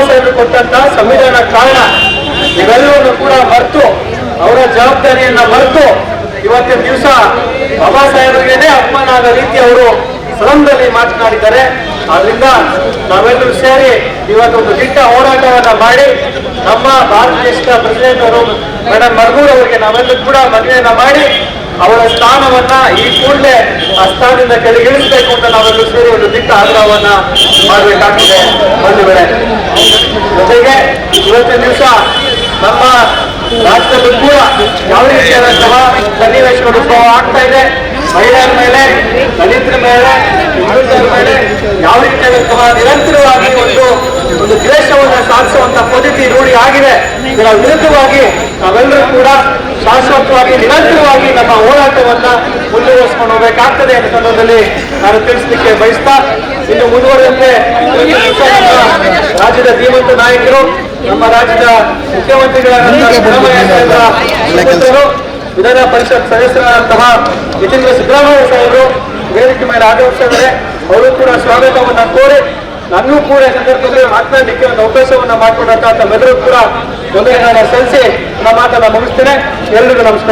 ಸಾಹೇಬರು ಕೊಟ್ಟಂತ ಸಂವಿಧಾನ ಕಾರಣ ಇವೆಲ್ಲವನ್ನು ಕೂಡ ಮರೆತು, ಅವರ ಜವಾಬ್ದಾರಿಯನ್ನ ಮರೆತು ಇವತ್ತಿನ ದಿವಸ ಬಾಬಾ ಸಾಹೇಬರಿಗೇನೆ ಅಪಮಾನ ಆದ ರೀತಿ ಅವರು ಸದನದಲ್ಲಿ ಮಾತನಾಡಿದ್ದಾರೆ. ಆದ್ರಿಂದ ನಾವೆಲ್ಲರೂ ಸೇರಿ ಇವತ್ತೊಂದು ದಿಟ್ಟ ಹೋರಾಟವನ್ನ ಮಾಡಿ ನಮ್ಮ ಭಾರತ ದೇಶದ ಪ್ರೆಸಿಡೆಂಟ್ ಅವರು ಮೇಡಮ್ ಮರ್ಗೂರ್ ಅವರಿಗೆ ನಾವೆಲ್ಲರೂ ಕೂಡ ಮದುವೆಯನ್ನ ಮಾಡಿ ಅವರ ಸ್ಥಾನವನ್ನ ಈ ಕೂಡಲೇ ಆ ಸ್ಥಾನದಿಂದ ಕೆಳಗಿಳಿಸಬೇಕು ಅಂತ ನಾವೆಲ್ಲರೂ ಸೇರಿ ಒಂದು ದಿಟ್ಟ ಆಗ್ರಹವನ್ನ ಮಾಡಬೇಕಾಗಿದೆ ಒಂದು ಜೊತೆಗೆ ಇವತ್ತಿನ ದಿವಸ ನಮ್ಮ ರಾಜ್ಯದಲ್ಲೂ ಕೂಡ ಯಾವ ರೀತಿಯಾದಂತಹ ಸನ್ನಿವೇಶಗಳು ಉದ್ಭವ ಆಗ್ತಾ ಇದೆ. ಮಹಿಳೆಯರ ಮೇಲೆ, ದಲಿತರ ಮೇಲೆ ಹಿಂದುಳಿದರ ಮೇಲೆ ಯಾವ ರೀತಿಯಾದಂತಹ ನಿರಂತರವಾಗಿ ಒಂದು ಒಂದು ದ್ವೇಷವನ್ನು ಸಾಧಿಸುವಂತಹ ಪದ್ಧತಿ ರೂಢಿ ಆಗಿದೆ. ಇದರ ವಿರುದ್ಧವಾಗಿ ನಾವೆಲ್ಲರೂ ಕೂಡ ಶಾಶ್ವತವಾಗಿ, ನಿರಂತರವಾಗಿ ನಮ್ಮ ಹೋರಾಟವನ್ನ ಮುಂದುವರಿಸಿಕೊಂಡು ಹೋಗಬೇಕಾಗ್ತದೆ ಅನ್ನೋ ಸಂದರ್ಭದಲ್ಲಿ ನಾನು ತಿಳಿಸಲಿಕ್ಕೆ ಬಯಸ್ತಾ ಇನ್ನು ಮುಂದುವರೆದಂತೆ ರಾಜ್ಯದ ಧೀಮಂತ ನಾಯಕರು ನಮ್ಮ ರಾಜ್ಯದ ಮುಖ್ಯಮಂತ್ರಿಗಳಾದಂತಹ ವಿಧಾನ ಪರಿಷತ್ ಸದಸ್ಯರಾದಂತಹ ಯತೀಂದ್ರ ಸಿದ್ದರಾಮಯ್ಯ ಸಾಹೇಬರು ವೇದಿಕೆ ಮೇಲೆ ಆಗಮಿಸಿದ್ದಾರೆ ಅವರು ಕೂಡ ಸ್ವಾಗತವನ್ನ ಕೋರಿ ನನ್ನೂ ಕೂಡ ಸಂದರ್ಭದಲ್ಲಿ ಮಾತನಾಡಲಿಕ್ಕೆ ಒಂದು ಅವಕಾಶವನ್ನ ಮಾಡಿಕೊಂಡಂತಹ ತಮ್ಮೆಲ್ಲರೂ ಕೂಡ ಒಂದು ಸಲ್ಲಿಸಿ ನನ್ನ ಮಾತನ್ನ ಮುಗಿಸ್ತೇನೆ. ಎಲ್ರಿಗೂ ನಮಸ್ಕಾರ.